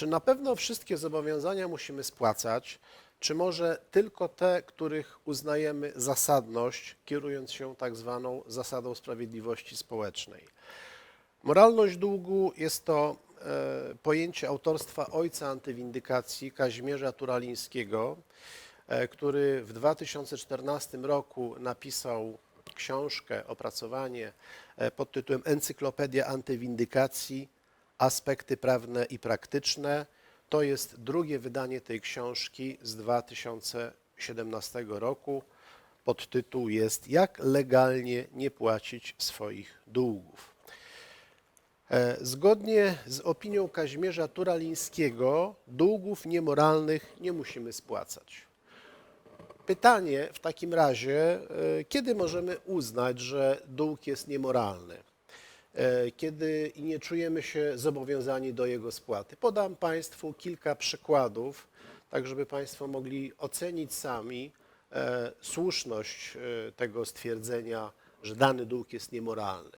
Czy na pewno wszystkie zobowiązania musimy spłacać, czy może tylko te, których uznajemy zasadność, kierując się tak zwaną zasadą sprawiedliwości społecznej? Moralność długu jest to e, pojęcie autorstwa ojca antywindykacji Kazimierza Turalińskiego, e, który w 2014 roku napisał książkę, opracowanie e, pod tytułem Encyklopedia antywindykacji aspekty prawne i praktyczne. To jest drugie wydanie tej książki z 2017 roku. Podtytuł jest Jak legalnie nie płacić swoich długów. E, Zgodnie z opinią Kazimierza Turalińskiego długów niemoralnych nie musimy spłacać. Pytanie w takim razie, e, kiedy możemy uznać, że dług jest niemoralny? E, Kiedy nie czujemy się zobowiązani do jego spłaty? Podam Państwu kilka przykładów, tak żeby Państwo mogli ocenić sami e, słuszność e, tego stwierdzenia, że dany dług jest niemoralny.